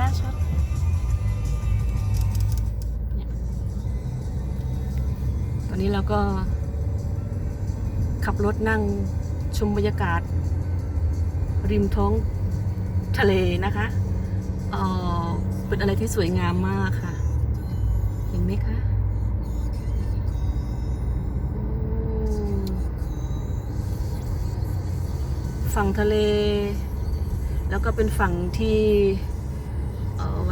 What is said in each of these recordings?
ล้วช็อตอนนี้เราก็ ขับรถนั่งชมบรรยากาศ ริมท้องทะเลนะคะเออเป็นอะไรที่สวยงามมากค่ะ เห็นไหมคะฝั่งทะเล แล้วก็เป็นฝั่งที่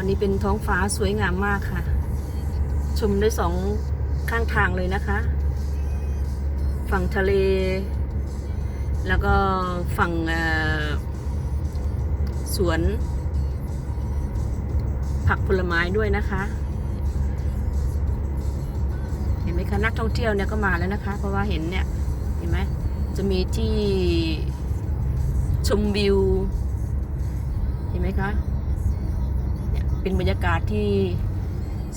วันนี้เป็นท้องฟ้าสวยงามมากค่ะ ชมได้สองข้างทางเลยนะคะ ฝั่งทะเล แล้วก็ฝั่งสวน ผักผลไม้ด้วยนะคะ เห็นไหมคะนักท่องเที่ยวเนี่ยก็มาแล้วนะคะ เพราะว่าเห็นเนี่ยเห็นไหมจะมีที่ชมวิว เห็นไหมคะ เป็นบรรยากาศที่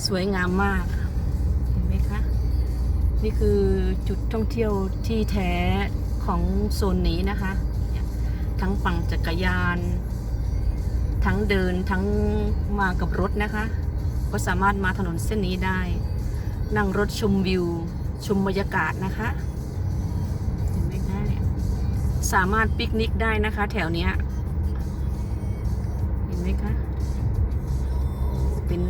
สวยงามมาก เห็นไหมคะ นี่คือจุดท่องเที่ยวที่แท้ของโซนนี้นะคะ ทั้งปั่นจักรยาน ทั้งเดินทั้งมากับรถนะคะ ก็สามารถมาถนนเส้นนี้ได้ นั่งรถชมวิว ชมบรรยากาศนะคะเห็นไหมคะเนี่ยสามารถปิกนิกได้นะคะ แถวเนี้ยเห็นไหมคะ เป็น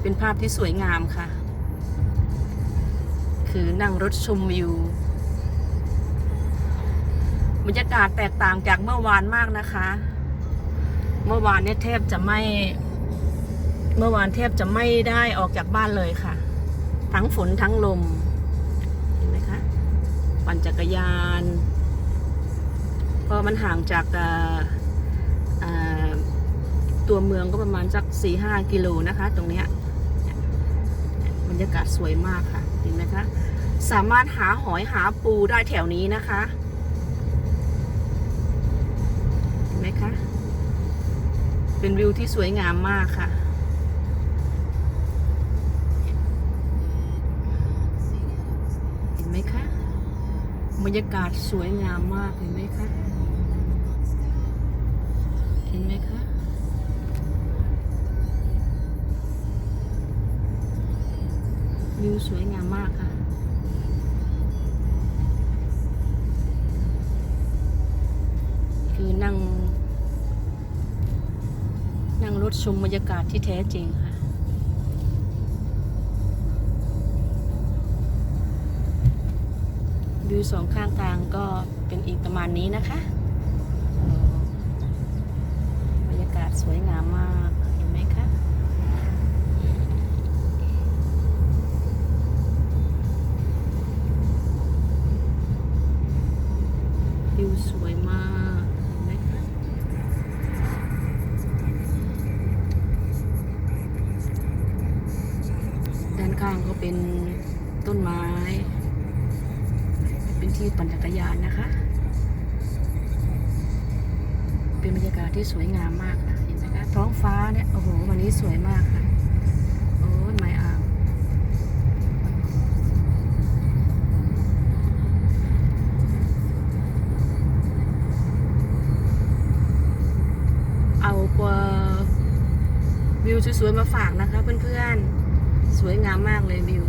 เป็นภาพที่สวยงามค่ะ คือนั่งรถชมวิวบรรยากาศแตกต่างจากเมื่อวานมากนะคะ เมื่อวานเนี่ยแทบจะไม่ เมื่อวานแทบจะไม่ได้ออกจากบ้านเลยค่ะ ทั้งฝนทั้งลม เห็นไหมคะ ปั่นจักรยาน พอมันห่างจากอ่อเอ่อ ตัวเมืองก็ประมาณสักสี่ห้ากิโลนะคะ ตรงเนี้ยบรรยากาศสวยมากค่ะเห็นไหมคะ สามารถหาหอยหาปูได้แถวนี้นะคะเห็นไหมคะ เป็นวิวที่สวยงามมากค่ะเห็นไหมคะบรรยากาศสวยงามมากเห็นไหมคะเห็นไหมคะ สวยงามมากค่ะ คือนั่ง นั่งรถชมบรรยากาศที่แท้จริงค่ะวิวสองข้างทางก็เป็นอีกประมาณนี้นะคะ บรรยากาศสวยงามมาก สวยมากนไหมคะด้านข้างก็เป็นต้นไม้ เป็นที่ปั่นจักรยานนะคะ เป็นบรรยากาศที่สวยงามมากค่ะเห็นไหมคะท้องฟ้าเนี่ย โอ้โห วันนี้สวยมากค่ะ โอ้ย กว่าวิวสวยๆมาฝากนะคะเพื่อนๆ สวยงามมากเลยวิว